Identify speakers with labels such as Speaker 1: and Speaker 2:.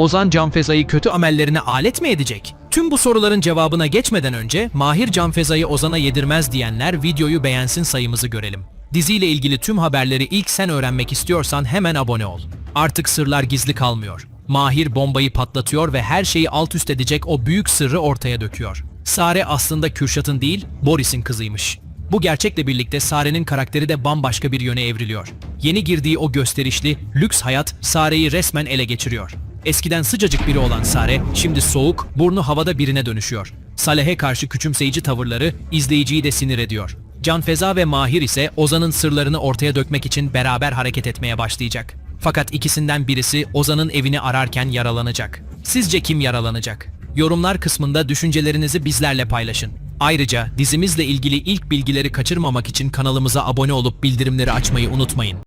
Speaker 1: Ozan Canfeza'yı kötü amellerine alet mi edecek? Tüm bu soruların cevabına geçmeden önce Mahir Canfeza'yı Ozan'a yedirmez diyenler videoyu beğensin sayımızı görelim. Diziyle ilgili tüm haberleri ilk sen öğrenmek istiyorsan hemen abone ol. Artık sırlar gizli kalmıyor. Mahir bombayı patlatıyor ve her şeyi alt üst edecek o büyük sırrı ortaya döküyor. Sare aslında Kürşat'ın değil, Boris'in kızıymış. Bu gerçekle birlikte Sare'nin karakteri de bambaşka bir yöne evriliyor. Yeni girdiği o gösterişli, lüks hayat Sare'yi resmen ele geçiriyor. Eskiden sıcacık biri olan Sare, şimdi soğuk, burnu havada birine dönüşüyor. Saleh'e karşı küçümseyici tavırları izleyiciyi de sinir ediyor. Can Feza ve Mahir ise Ozan'ın sırlarını ortaya dökmek için beraber hareket etmeye başlayacak. Fakat ikisinden birisi Ozan'ın evini ararken yaralanacak. Sizce kim yaralanacak? Yorumlar kısmında düşüncelerinizi bizlerle paylaşın. Ayrıca dizimizle ilgili ilk bilgileri kaçırmamak için kanalımıza abone olup bildirimleri açmayı unutmayın.